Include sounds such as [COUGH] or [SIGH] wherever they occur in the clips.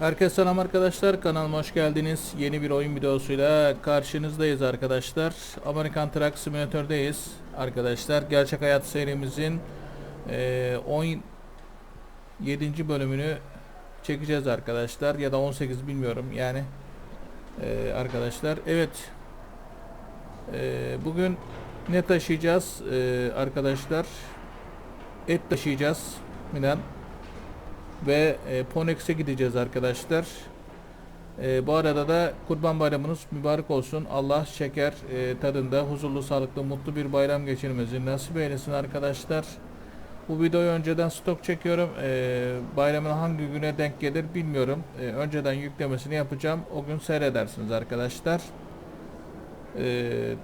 Herkese selam arkadaşlar kanalıma hoş geldiniz. Yeni bir oyun videosuyla karşınızdayız arkadaşlar. Amerikan Truck Simulator'dayız arkadaşlar. Gerçek hayat serimizin eee 17. bölümünü çekeceğiz arkadaşlar ya da 18 bilmiyorum yani Eee, arkadaşlar. Evet. Eee, bugün ne taşıyacağız eee, arkadaşlar? Et taşıyacağız. Milan ve e, Ponex'e gideceğiz arkadaşlar. E, bu arada da Kurban Bayramınız mübarek olsun. Allah şeker e, tadında huzurlu, sağlıklı, mutlu bir bayram geçirmenizi nasip eylesin arkadaşlar. Bu videoyu önceden stok çekiyorum. E, bayramın hangi güne denk gelir bilmiyorum. E, önceden yüklemesini yapacağım. O gün seyredersiniz arkadaşlar. E,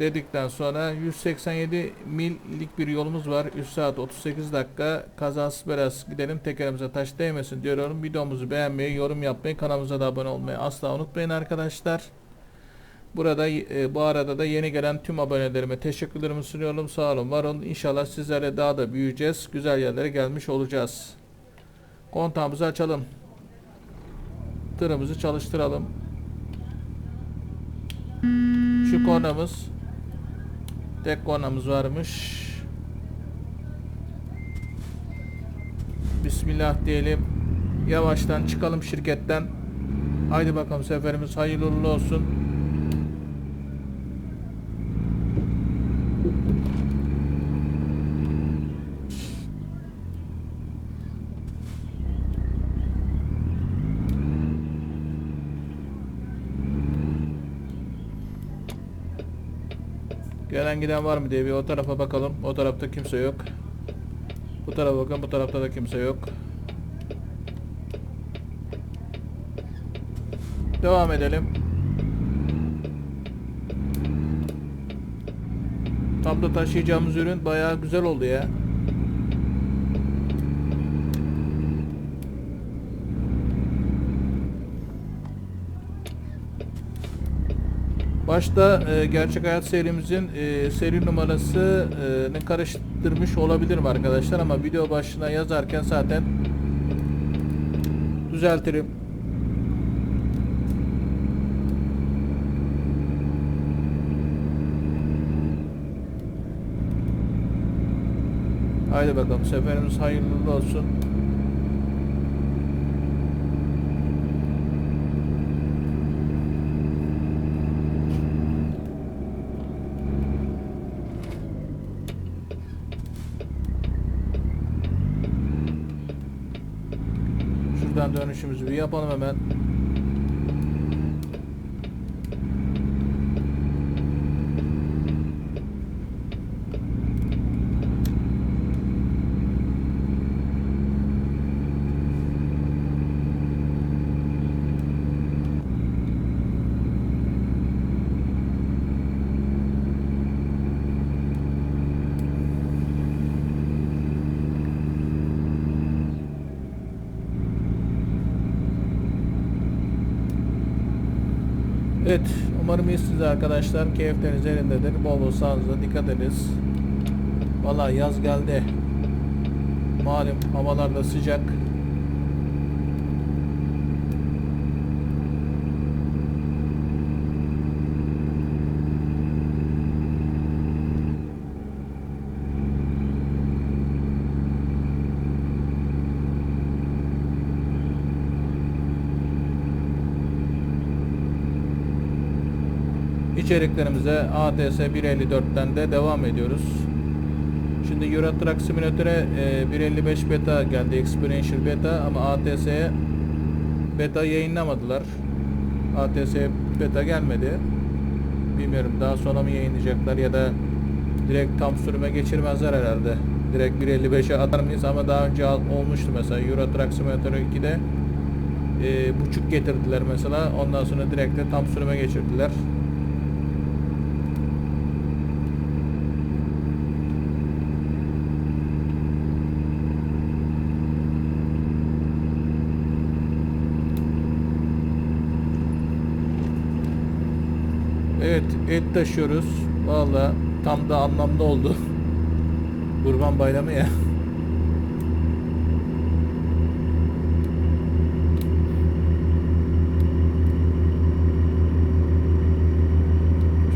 dedikten sonra 187 millik bir yolumuz var. 3 saat 38 dakika. Kazasız belasız gidelim. Tekerimize taş değmesin diyorum. Videomuzu beğenmeyi, yorum yapmayı, kanalımıza da abone olmayı asla unutmayın arkadaşlar. Burada e, bu arada da yeni gelen tüm abonelerime teşekkürlerimi sunuyorum. Sağ olun, var olun. İnşallah sizlerle daha da büyüyeceğiz. Güzel yerlere gelmiş olacağız. Kontağımızı açalım. Tırımızı çalıştıralım. Şu kornamız tek kornamız varmış. Bismillah diyelim. Yavaştan çıkalım şirketten. Haydi bakalım seferimiz hayırlı olsun. Gelen giden var mı diye bir o tarafa bakalım. O tarafta kimse yok. Bu tarafa bakın. Bu tarafta da kimse yok. Devam edelim. Tam da taşıyacağımız ürün bayağı güzel oldu ya. Başta e, gerçek hayat serimizin e, seri numarası e, karıştırmış olabilirim arkadaşlar ama video başına yazarken zaten düzeltirim. Haydi bakalım seferimiz hayırlı olsun. Şuradan dönüşümüzü bir yapalım hemen. Evet, umarım iyisiniz arkadaşlar. Keyifleriniz yerindedir. Bol bol sağlığınıza dikkat ediniz. Valla yaz geldi. Malum havalar da sıcak. İçeriklerimize ATS 154'ten de devam ediyoruz. Şimdi Euro Truck Simulator'e e, 1.55 beta geldi, Experiential beta ama ATS'ye beta yayınlamadılar. ATS'ye beta gelmedi. Bilmiyorum daha sonra mı yayınlayacaklar ya da direkt tam sürüme geçirmezler herhalde. Direkt 1.55'e atar mıyız ama daha önce olmuştu mesela Euro Truck Simulator 2'de e, buçuk getirdiler mesela ondan sonra direkt de tam sürüme geçirdiler. Evet et taşıyoruz. Valla tam da anlamlı oldu. [LAUGHS] Kurban bayramı ya.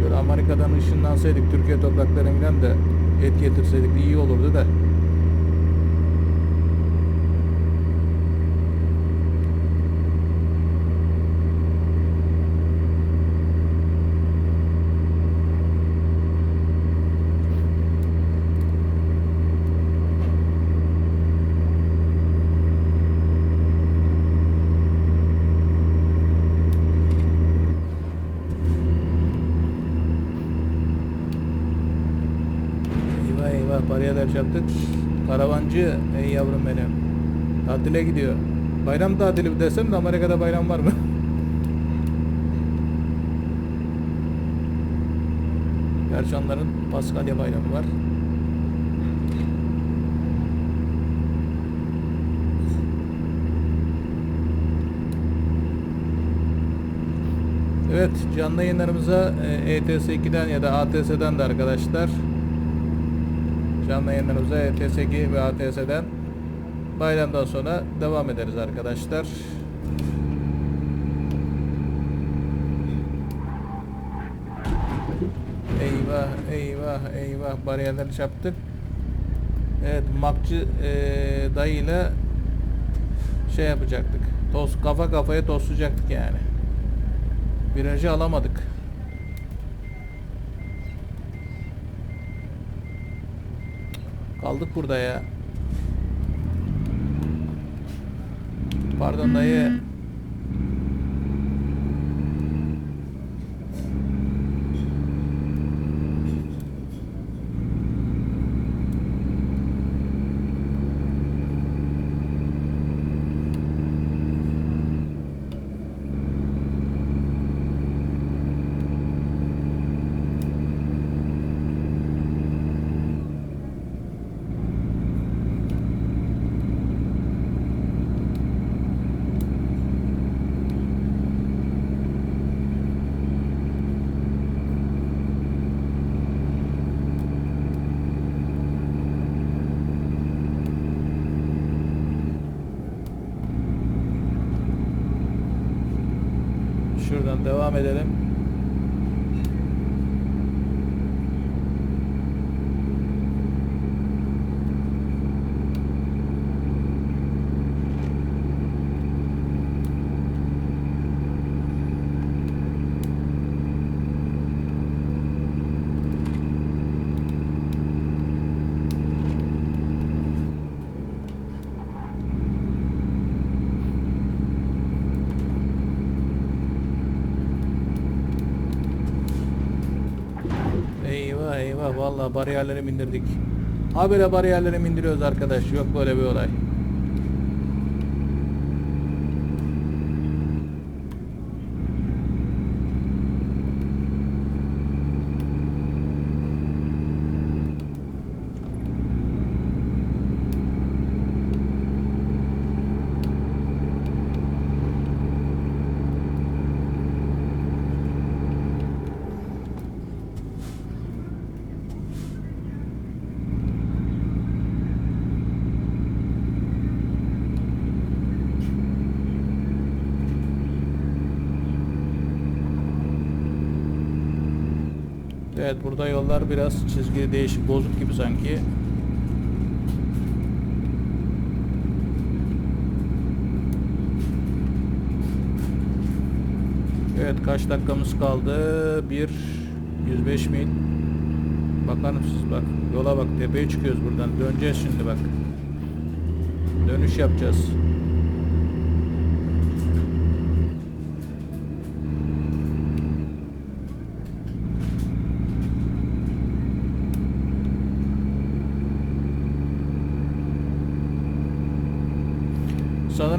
Şöyle Amerika'dan ışınlansaydık Türkiye topraklarından da et getirseydik iyi olurdu da. Bariyer çarptık. Karavancı ey yavrum benim. Tatile gidiyor. Bayram tatili desem de Amerika'da bayram var mı? [LAUGHS] Gerçi onların Paskalya bayramı var. Evet canlı yayınlarımıza e, ETS2'den ya da ATS'den de arkadaşlar canlı yayınlarımıza ETS2 ve ATS'den bayramdan sonra devam ederiz arkadaşlar. Eyvah eyvah eyvah bariyerleri çarptık. Evet makçı e, dayıyla şey yapacaktık. Toz kafa kafaya toslayacaktık yani. Virajı alamadık. Kaldık burada ya. Pardon dayı. Şuradan devam edelim. Eyvah vallahi bariyerleri indirdik. Habire bariyerleri indiriyoruz arkadaş. Yok böyle bir olay. Evet burada yollar biraz çizgi değişik bozuk gibi sanki. Evet kaç dakikamız kaldı? 1 105 mil. Bakar mısınız bak yola bak tepeye çıkıyoruz buradan. Döneceğiz şimdi bak. Dönüş yapacağız.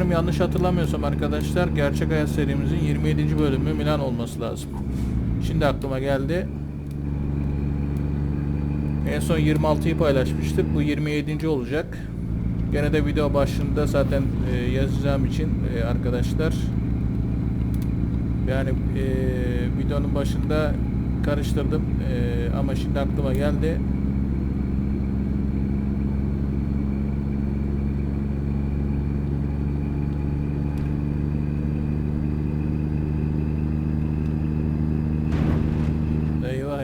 Sanırım yanlış hatırlamıyorsam arkadaşlar Gerçek Hayat serimizin 27. bölümü Milan olması lazım. Şimdi aklıma geldi. En son 26'yı paylaşmıştık. Bu 27. olacak. Gene de video başında zaten e, yazacağım için e, arkadaşlar. Yani e, videonun başında karıştırdım E, ama şimdi aklıma geldi.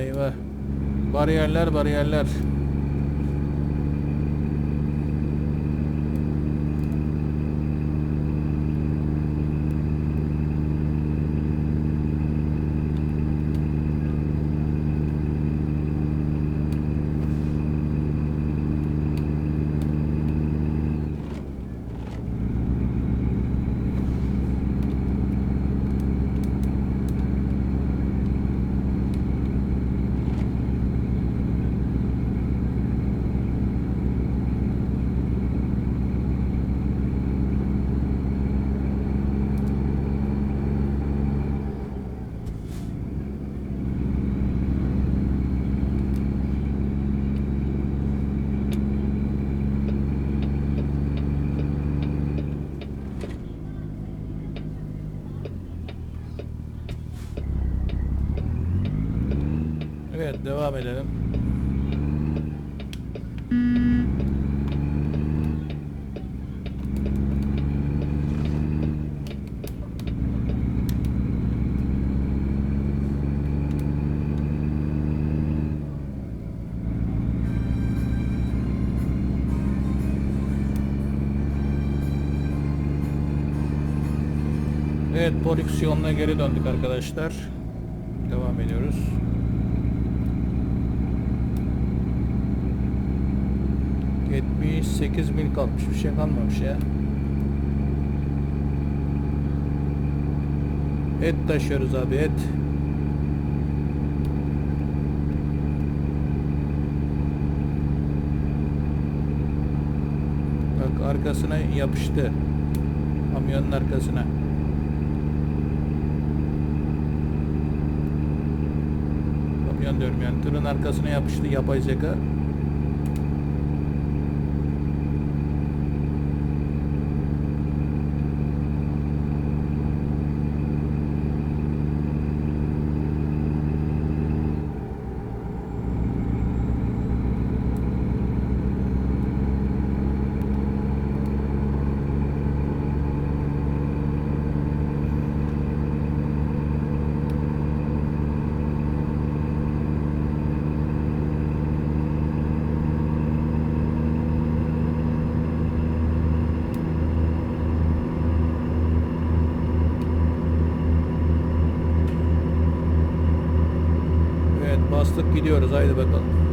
Eyvah Bariyerler bariyerler. Evet devam edelim. Evet prodüksiyonuna geri döndük arkadaşlar. 8 mil kalmış bir şey kalmamış ya. Et taşıyoruz abi et. Bak arkasına yapıştı. Kamyonun arkasına. Kamyon diyorum yani tırın arkasına yapıştı yapay zeka. Gidiyoruz haydi bakalım.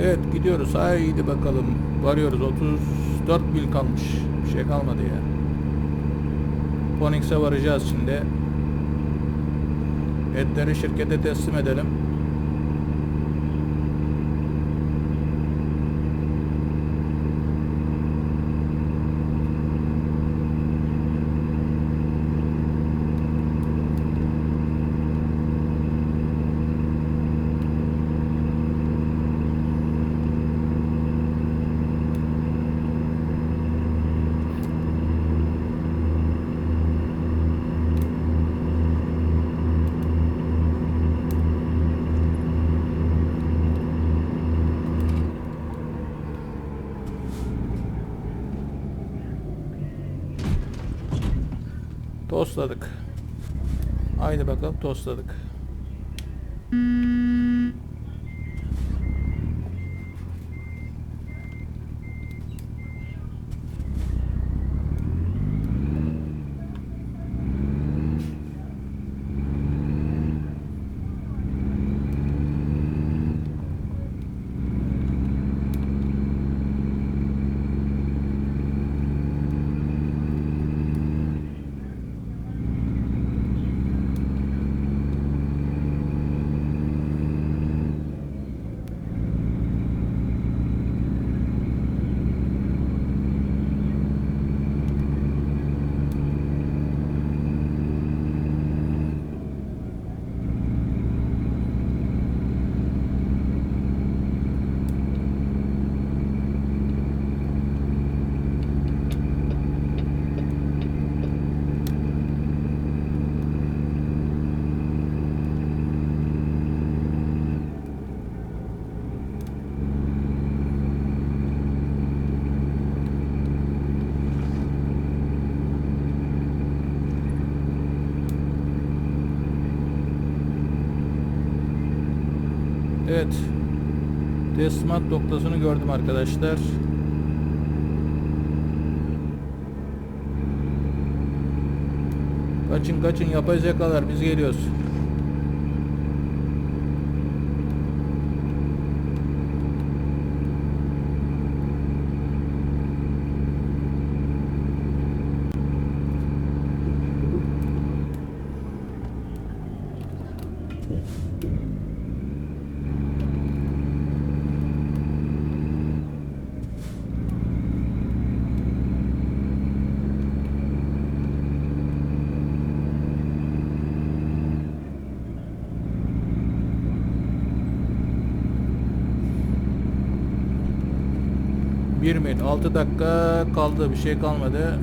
Evet gidiyoruz. Haydi bakalım. Varıyoruz. 34 mil kalmış. Bir şey kalmadı ya. Phoenix'e varacağız şimdi. Etleri şirkete teslim edelim. Tostladık. Haydi bakalım tostladık. Evet. Teslimat noktasını gördüm arkadaşlar. Kaçın kaçın yapay zekalar biz geliyoruz. Bir mil 6 dakika kaldı bir şey kalmadı.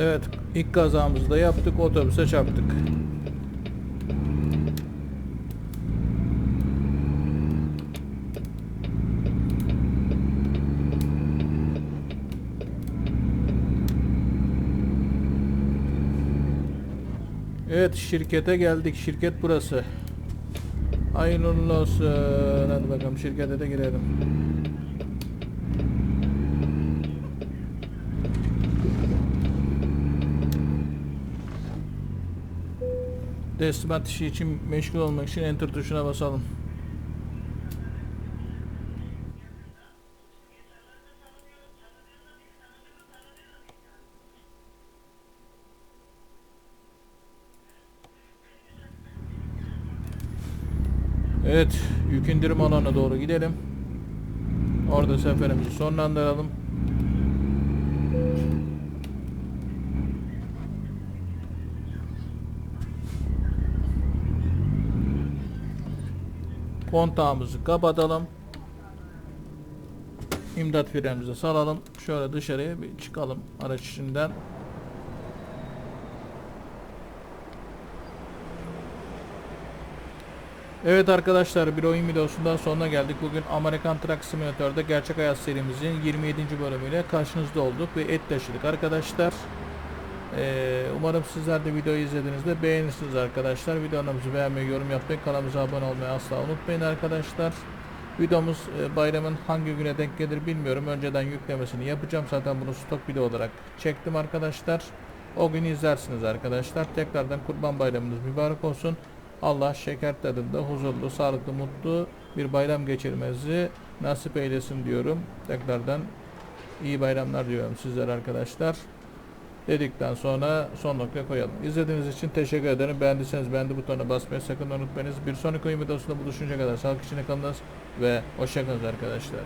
Evet ilk kazamızı da yaptık otobüse çarptık. Evet şirkete geldik. Şirket burası. Hayırlı olsun. Hadi bakalım şirkete de girelim. Teslimat işi için meşgul olmak için enter tuşuna basalım. Evet, yük indirim alanına doğru gidelim. Orada seferimizi sonlandıralım. Kontağımızı kapatalım. İmdat frenimizi salalım. Şöyle dışarıya bir çıkalım araç içinden. Evet arkadaşlar bir oyun videosundan sonuna geldik. Bugün Amerikan Truck Simulator'da gerçek hayat serimizin 27. bölümüyle karşınızda olduk ve et taşıdık arkadaşlar. Ee, umarım sizler de videoyu izlediğinizde beğenirsiniz arkadaşlar. Videomuzu beğenmeyi, yorum yapmayı, kanalımıza abone olmayı asla unutmayın arkadaşlar. Videomuz e, bayramın hangi güne denk gelir bilmiyorum. Önceden yüklemesini yapacağım. Zaten bunu stok video olarak çektim arkadaşlar. O gün izlersiniz arkadaşlar. Tekrardan Kurban Bayramınız mübarek olsun. Allah şeker tadında huzurlu, sağlıklı, mutlu bir bayram geçirmenizi nasip eylesin diyorum. Tekrardan iyi bayramlar diyorum sizlere arkadaşlar dedikten sonra son nokta koyalım. İzlediğiniz için teşekkür ederim. Beğendiyseniz beğendi butonuna basmayı sakın unutmayınız. Bir sonraki oyun videosunda buluşuncaya kadar sağlık içinde kalınız ve hoşçakalın arkadaşlar.